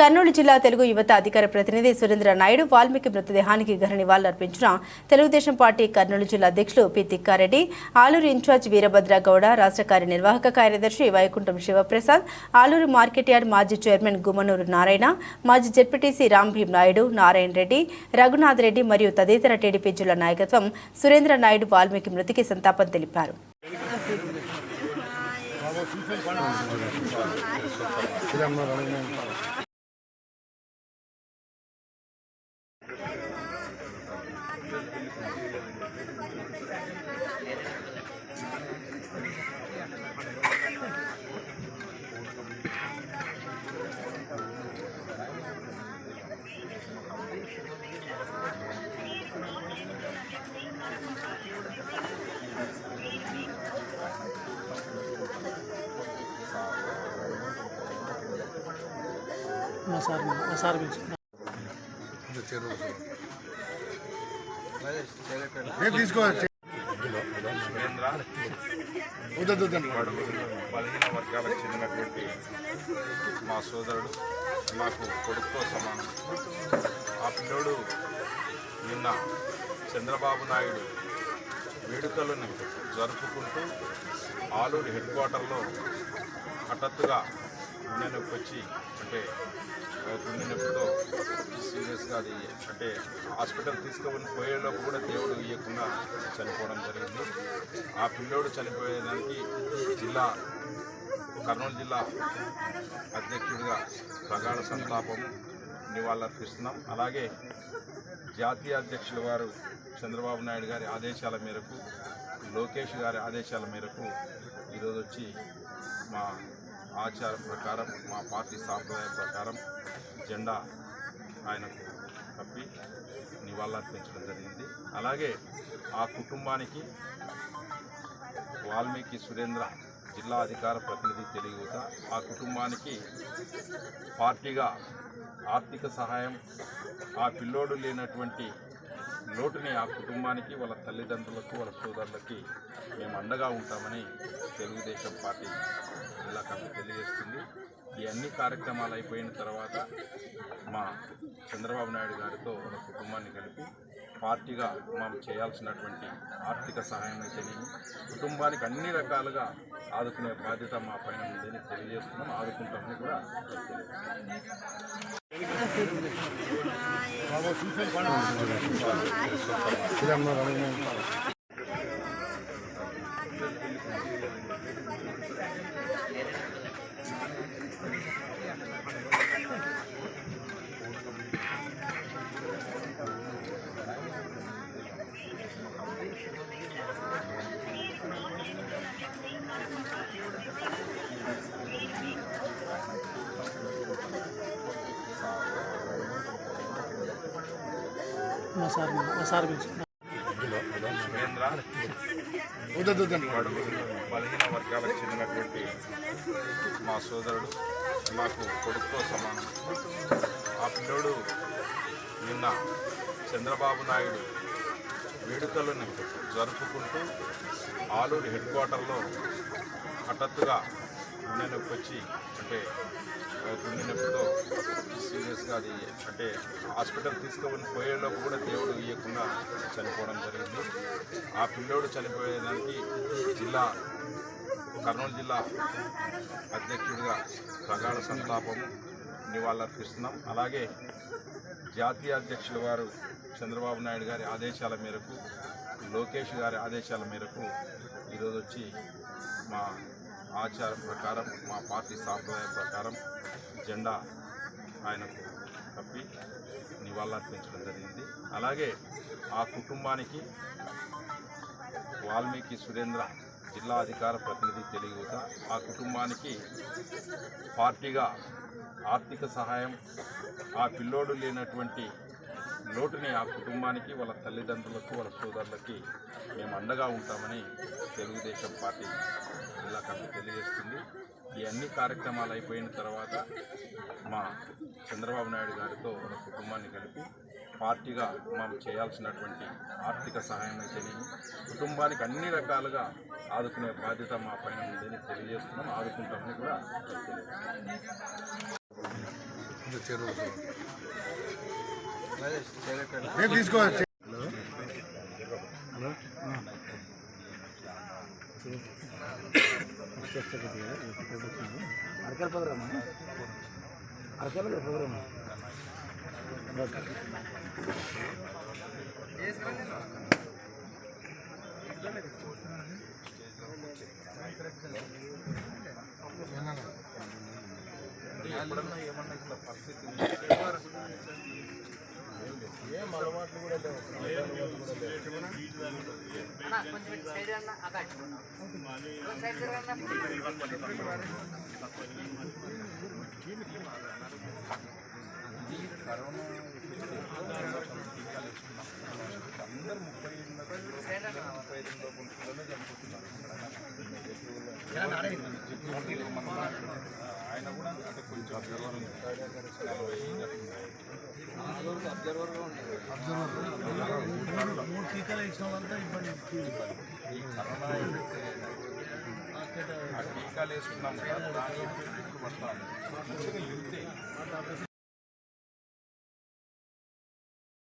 కర్నూలు జిల్లా తెలుగు యువత అధికార ప్రతినిధి సురేంద్ర నాయుడు వాల్మీకి మృతదేహానికి ఘన నివాళులర్పించిన తెలుగుదేశం పార్టీ కర్నూలు జిల్లా అధ్యక్షులు పి తిక్కారెడ్డి ఆలూరు ఇన్ఛార్జ్ వీరభద్ర గౌడ రాష్ట్ర కార్యనిర్వాహక కార్యదర్శి వైకుంఠం శివప్రసాద్ ఆలూరు మార్కెట్ యార్డ్ మాజీ చైర్మన్ గుమ్మనూరు నారాయణ మాజీ జెడ్పీటీసీ రాంభీం నాయుడు నారాయణ రెడ్డి రఘునాథ్ రెడ్డి మరియు తదితర టీడీపీ జిల్లా నాయకత్వం సురేంద్ర నాయుడు వాల్మీకి మృతికి సంతాపం తెలిపారు. సార్ మా సార్ పిలిచి నేను తీసుకోవచ్చు బలహీన వర్గాలకు చెందినటువంటి మా సోదరుడు నాకు కొడుకుతో సమానం. ఆ పిల్లోడు నిన్న చంద్రబాబు నాయుడు వేడుకలను జరుపుకుంటూ ఆలూరు హెడ్ క్వార్టర్లో హఠాత్తుగా గుండె నొప్పి వచ్చి అంటే గుండె నొప్పితో సీరియస్గా అది అంటే హాస్పిటల్ తీసుకొని పోయేలోపు కూడా దేవుడు ఇవ్వకుండా చనిపోవడం జరిగింది. ఆ పిల్లోడు చనిపోయేదానికి జిల్లా కర్నూలు జిల్లా అధ్యక్షుడిగా ప్రగాఢ సంతాపము నివాళులర్పిస్తున్నాం. అలాగే జాతీయ అధ్యక్షుల వారు చంద్రబాబు నాయుడు గారి ఆదేశాల మేరకు లోకేష్ గారి ఆదేశాల మేరకు ఈరోజు వచ్చి మా ఆచారం ప్రకారం మా పార్టీ సాంప్రదాయం ప్రకారం జెండా ఆయనకు కప్పి నివాళులర్పించడం జరిగింది. అలాగే ఆ కుటుంబానికి వాల్మీకి సురేంద్ర జిల్లా అధికార ప్రతినిధి తెలియక ఆ కుటుంబానికి పార్టీగా ఆర్థిక సహాయం ఆ పిల్లోడు లేనటువంటి లోటుని ఆ కుటుంబానికి వాళ్ళ తల్లిదండ్రులకు వాళ్ళ సోదరులకి మేము అండగా ఉంటామని తెలుగుదేశం పార్టీ జిల్లా కమిటీ తెలియజేస్తుంది. ఈ అన్ని కార్యక్రమాలు అయిపోయిన తర్వాత మా చంద్రబాబు నాయుడు గారితో వాళ్ళ కుటుంబాన్ని కలిపి పార్టీగా మనం చేయాల్సినటువంటి ఆర్థిక సహాయం అయితేనేమి కుటుంబానికి అన్ని రకాలుగా ఆదుకునే బాధ్యత మా పైన ఉందని తెలియజేస్తున్నాం ఆదుకుంటామని కూడా తెలియజేస్తున్నాం. పిలుచుకున్నా సార్ మా సార్ బలహీన వర్గాలకు చెందినటువంటి మా సోదరుడు మాకు కొడుకుతో సమానం. ఆ పిల్లోడు నిన్న చంద్రబాబు నాయుడు వేడుకలను జరుపుకుంటూ ఆలూరు హెడ్ క్వార్టర్లో హఠాత్తుగా గుండె నొప్పి వచ్చి అంటే గుండె నొప్పితో అది అంటే హాస్పిటల్ తీసుకొని పోయేలోపు కూడా దేవుడు ఇవ్వకుండా చనిపోవడం జరిగింది. ఆ పిల్లోడు చనిపోయేదానికి జిల్లా కర్నూలు జిల్లా అధ్యక్షుడిగా ప్రగాఢ సంతాపం నివాళులర్పిస్తున్నాం. అలాగే జాతీయ అధ్యక్షుల వారు చంద్రబాబు నాయుడు గారి ఆదేశాల మేరకు లోకేష్ గారి ఆదేశాల మేరకు ఈరోజు వచ్చి మా ఆచారం ప్రకారం మా పార్టీ సాంప్రదాయం ప్రకారం జెండా ఆయనకు కప్పి నివాళులర్పించడం జరిగింది. అలాగే ఆ కుటుంబానికి వాల్మీకి సురేంద్ర జిల్లా అధికార ప్రతినిధి తెలియక ఆ కుటుంబానికి పార్టీగా ఆర్థిక సహాయం ఆ పిల్లోడు లేనటువంటి లోటుని ఆ కుటుంబానికి వాళ్ళ తల్లిదండ్రులకు వాళ్ళ సోదరులకి మేము అండగా ఉంటామని తెలుగుదేశం పార్టీ జిల్లా కమిటీ తెలియజేస్తుంది. ఈ అన్ని కార్యక్రమాలు అయిపోయిన తర్వాత మా చంద్రబాబు నాయుడు గారితో మన కుటుంబాన్ని కలిపి పార్టీగా మనం చేయాల్సినటువంటి ఆర్థిక సహాయం అయితేనేమి కుటుంబానికి అన్ని రకాలుగా ఆదుకునే బాధ్యత మా పైన ఉందని తెలియజేస్తున్నాం ఆదుకుంటామని కూడా తెలియజేస్తున్నాం కొంచెం చెరువు ప్రోగ్రామ్ తీసుకోవచ్చు అరకాల ఎప్పుడన్నా ఏమన్నా ఇట్లా పరిస్థితి కరోనా అందరు ముప్పై ముప్పై ఐదు లోపల పిల్లలు చనిపోతున్నారు ఆయన కూడా అంటే కొంచెం అబ్జర్వర్ మూడు టీకాలు ఇచ్చిన వాళ్ళంతా ఇబ్బంది ఈ కరోనా ఏదైతే ఆ టీకాలు వేసుకున్నాం కదా దాని ఎఫెక్ట్ యూతే